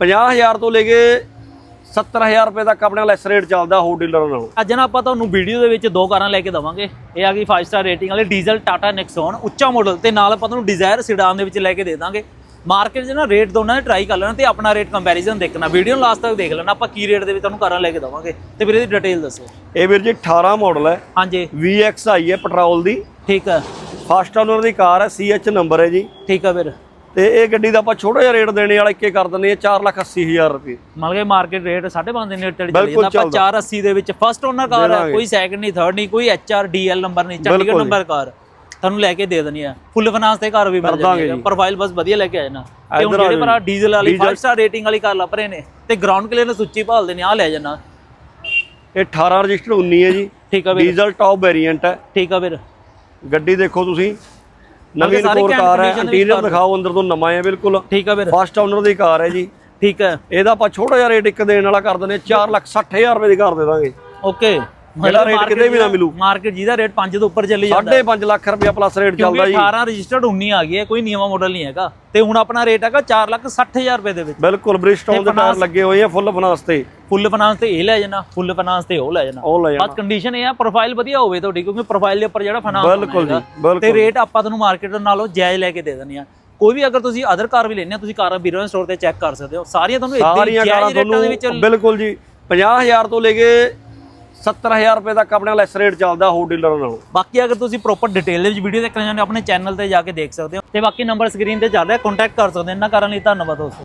50000 ਤੋਂ ਲੈ ਕੇ 70000 ਰੁਪਏ ਤੱਕ ਆਪਣੇ ਲੈਸ ਰੇਟ ਚੱਲਦਾ ਹੋਰ ਡੀਲਰਾਂ ਨਾਲੋਂ। ਅੱਜ ਨਾ ਆਪਾਂ ਤੁਹਾਨੂੰ ਵੀਡੀਓ ਦੇ ਵਿੱਚ ਦੋ ਕਾਰਾਂ ਲੈ ਕੇ ਦਵਾਂਗੇ। ਇਹ ਆ ਗਈ 5 ਸਟਾਰ ਰੇਟਿੰਗ ਵਾਲੇ ਡੀਜ਼ਲ ਟਾਟਾ ਨਿਕਸੋਨ ਉੱਚਾ ਮਾਡਲ ਤੇ ਨਾਲ ਆਪਾਂ ਤੁਹਾਨੂੰ ਡਿਜ਼ਾਇਰ ਸਿਡਾਨ ਦੇ ਵਿੱਚ ਲੈ ਕੇ ਦੇ ਦਾਂਗੇ। ਮਾਰਕੀਟ 'ਚ ਨਾ ਰੇਟ ਦੋਨਾਂ ਦੇ ਟਰਾਈ ਕਰ ਲੈਣਾ ਤੇ ਆਪਣਾ ਰੇਟ ਕੰਪੈਰੀਜ਼ਨ ਦੇਖਣਾ। ਵੀਡੀਓ ਨੂੰ ਲਾਸਟ ਤੱਕ ਦੇਖ ਲੈਣਾ ਆਪਾਂ ਕੀ ਰੇਟ ਦੇ ਵਿੱਚ ਤੁਹਾਨੂੰ ਕਾਰਾਂ ਲੈ ਕੇ ਦਵਾਂਗੇ। ਤੇ ਵੀਰੇ ਦੀ ਡਿਟੇਲ ਦੱਸੋ। ਇਹ ਵੀਰ ਜੀ 18 ਮਾਡਲ ਹੈ। ਹਾਂਜੀ। VX ਆਈ ਹੈ ਪੈਟਰੋਲ ਦੀ। ਠੀਕ ਹੈ। ਫਸਟ ਓਨਰ ਦੀ ਕਾਰ ਹੈ CH ਨੰਬਰ ਹੈ ਜੀ। ਠੀਕ ਹੈ ਵੀਰ। ਤੇ ਇਹ ਗੱਡੀ ਦਾ ਆਪਾਂ ਛੋਟਾ ਜਿਹਾ ਰੇਟ ਦੇਣੇ ਵਾਲਾ ਇੱਕੇ ਕਰ ਦਿੰਦੇ ਆ 480000 ਰੁਪਏ। ਮੰਨ ਕੇ ਮਾਰਕੀਟ ਰੇਟ 5.5 ਦੇ ਨੇੜੇ ਚੱਲੀ ਜਾਂਦਾ। ਆਪਾਂ 480 ਦੇ ਵਿੱਚ ਫਸਟ ਓਨਰ ਕਾਰ ਹੈ। ਕੋਈ ਸੈਕਿੰਡ ਨਹੀਂ ਥਰਡ ਨਹੀਂ ਕੋਈ ਐਚਆਰ ਡੀਐਲ ਨੰਬਰ ਨਹੀਂ ਚੰਡੀਗੜ੍ਹ ਨੰਬਰ ਕਾਰ ਤੁਹਾਨੂੰ ਲੈ ਕੇ ਦੇ ਦੇਣੀ ਆ ਫੁੱਲ ਫਾਈਨਾਂਸ ਤੇ ਕਾਰ ਵੀ ਮਿਲ ਜਾਏਗਾ। ਪ੍ਰੋਫਾਈਲ ਬਸ ਵਧੀਆ ਲੈ ਕੇ ਆ ਜਾਣਾ ਤੇ ਹੁਣ ਜਿਹੜੇ ਭਰਾ। ਡੀਜ਼ਲ ਵਾਲੀ ਡੀਜ਼ਲ- 5 ਸਟਾਰ ਰੇਟਿੰਗ ਵਾਲੀ ਕਾਰ ਲੱਭ ਰਹੇ ਨੇ। ਤੇ ਗਰਾਊਂਡ ਕਲੀਅਰੈਂਸ ਉੱਚੀ ਭਾਲਦੇ ਨੇ ਆ ਲੈ ਜਾਣਾ। ਇਹ 18 ਰਜਿਸਟਰ 19 ਹੈ ਜੀ। ਠੀਕ ਆ ਵੀਰ। ਡੀਜ਼ਲ ਟੌਪ ਵੇਰੀਐਂਟ ਹੈ। ਠੀਕ ਆ ਵੀਰ। ਗੱਡੀ ਦੇਖੋ ਤੁਸੀਂ। ਨਵੀਂ ਘੈਂਟ ਕਾਰ ਹੈ ਇੰਟੀਰੀਅਰ ਕਾਰ ਦਿਖਾਓ ਅੰਦਰ ਤੋਂ ਨਵਾਂ ਹੈ ਬਿਲਕੁਲ। ਠੀਕ ਆ ਵੀਰ। ਫਸਟ ਓਨਰ ਦੀ ਕਾਰ ਹੈ ਜੀ। ਠੀਕ ਹੈ। ਇਹਦਾ ਆਪਾਂ ਛੋਟਾ ਜਿਹਾ ਰੇਟ ਇੱਕ ਦੇਣ ਵਾਲਾ ਕਰ ਦਿੰਦੇ 460000 ਰੁਪਏ ਦੀ ਕਾਰ ਦੇ ਦਾਂਗੇ। ਓਕੇ ਜਿਹੜਾ rate ਕਿਤੇ ਵੀ ਨਾ ਮਿਲੂ। ਮਾਰਕੀਟ ਜਿਹਦਾ ਰੇਟ 5 ਤੋਂ ਉੱਪਰ ਚੱਲੀ ਜਾਂਦਾ। 5.5 ਲੱਖ ਰੁਪਏ ਪਲੱਸ ਰੇਟ ਚੱਲਦਾ ਜੀ। 18 ਰਜਿਸਟਰਡ 19 ਆ ਗਈ ਹੈ ਕੋਈ ਨੀਵਾ ਮਾਡਲ ਨਹੀਂ ਹੈਗਾ। ਤੇ ਹੁਣ ਆਪਣਾ ਰੇਟ ਹੈਗਾ 4 ਲੱਖ 60000 ਰੁਪਏ ਦੇ ਵਿੱਚ। ਬਿਲਕੁਲ ਬ੍ਰਿਸਟੋਨ ਦੇ ਟਾਇਰ ਲੱਗੇ ਹੋਏ ਆ ਫੁੱਲ ਫਾਈਨਾਂਸ ਤੇ। ਫੁੱਲ ਫਾਈਨਾਂਸ ਤੇ ਇਹ ਲੈ ਜਾਣਾ ਫੁੱਲ ਫਾਈਨਾਂਸ ਤੇ ਉਹ ਲੈ ਜਾਣਾ। ਉਹ ਲੈ ਜਾਣਾ। ਬਸ ਕੰਡੀਸ਼ਨ ਇਹ ਆ ਪ੍ਰੋਫਾਈਲ ਵਧੀਆ ਹੋਵੇ ਤੁਹਾਡੀ ਕਿਉਂਕਿ ਪ੍ਰੋਫਾਈਲ ਦੇ ਉੱਪਰ ਜਿਹੜਾ ਫਾਈਨਾਂਸ ਬਿਲਕੁਲ ਜੀ ਤੇ ਰੇਟ ਆਪਾਂ ਤੁਹਾਨੂੰ ਮਾਰਕੀਟ ਨਾਲੋਂ ਜਾਇਜ਼ ਲੈ ਕੇ ਦੇ ਦਿੰਦੇ ਆ ਕੋਈ ਵੀ ਅਗਰ ਤੁਸੀਂ ਅਦਰ ਕਾਰ ਵੀ ਲੈਣੇ ਆ ਤੁਸੀਂ ਕਾਰਾਂ ਵੀਰਾਂ ਸਟੋਰ ਤੇ ਚੈੱਕ ਕਰ ਸਕਦੇ ਹੋ। ਸਾਰੀਆਂ ਤੁਹਾਨੂੰ ਕਾਰਾਂ ਜਾਇਜ਼ ਰੇਟਾਂ ਦੇ ਵਿੱਚ ਬਿਲਕੁਲ ਜੀ 50000 ਤੋਂ ਲੈ ਕੇ 70000 ਰੁਪਏ ਤੱਕ ਆਪਣੇ ਲੈਸ ਰੇਟ ਚੱਲਦਾ ਹੋਰ ਡੀਲਰਾਂ ਨਾਲੋਂ। ਬਾਕੀ ਅਗਰ ਤੁਸੀਂ ਪ੍ਰੋਪਰ ਡਿਟੇਲ ਵਿੱਚ ਵੀਡੀਓ ਦੇਖਣਾ ਚਾਹੁੰਦੇ ਹੋ, ਆਪਣੇ ਚੈਨਲ ਤੇ ਜਾ ਕੇ ਦੇਖ ਸਕਦੇ ਹੋ। ਤੇ ਬਾਕੀ ਨੰਬਰ ਸਕਰੀਨ ਤੇ ਚੱਲ ਰਿਹਾ ਕੰਟੈਕਟ ਕਰ ਸਕਦੇ ਹੋ। ਇਹਨਾਂ ਕਾਰਾਂ ਲਈ ਧੰਨਵਾਦ ਦੋਸਤੋ।